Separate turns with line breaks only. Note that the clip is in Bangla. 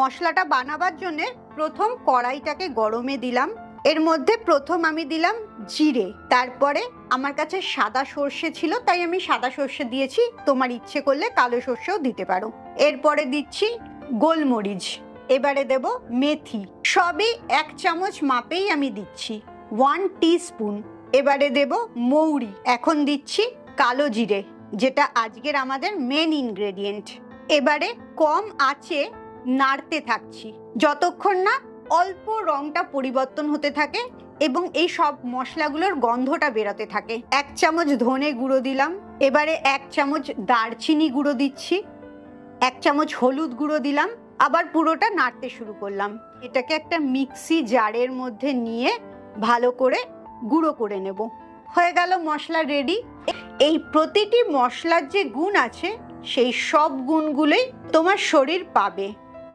মশলাটা বানাবার জন্যে প্রথম কড়াইটাকে গরমে দিলাম। এর মধ্যে প্রথম আমি দিলাম জিরে। তারপরে আমার কাছে সাদা সর্ষে ছিল, তাই আমি সাদা সর্ষে দিয়েছি। তোমার ইচ্ছে করলে কালো সর্ষেও দিতে পারো। এরপরে দিচ্ছি গোলমরিচ। এবারে দেব মেথি। সবই এক চামচ মাপেই আমি দিচ্ছি। ওয়ান স্পুন এবারে দেব মৌরি। এখন দিচ্ছি কালো জিরে, যেটা আজকের আমাদের মেন ইনগ্রেডিয়েন্ট। এবারে কম আঁচে নাড়তে থাকছি। যতক্ষণ না অল্প রংটা পরিবর্তন হতে থাকে এবং এই সব মশলাগুলোর গন্ধটা বেরোতে থাকে। এক চামচ ধনে গুঁড়ো দিলাম। এবারে এক চামচ দারচিনি গুঁড়ো দিচ্ছি। এক চামচ হলুদ গুঁড়ো দিলাম। আবার পুরোটা নাড়তে শুরু করলাম। এটাকে একটা মিক্সি জারের মধ্যে নিয়ে ভালো করে গুঁড়ো করে নেব। হয়ে গেল মশলা রেডি। এই প্রতিটি মশলার যে গুণ আছে, সেই সব গুণগুলোই তোমার শরীর পাবে।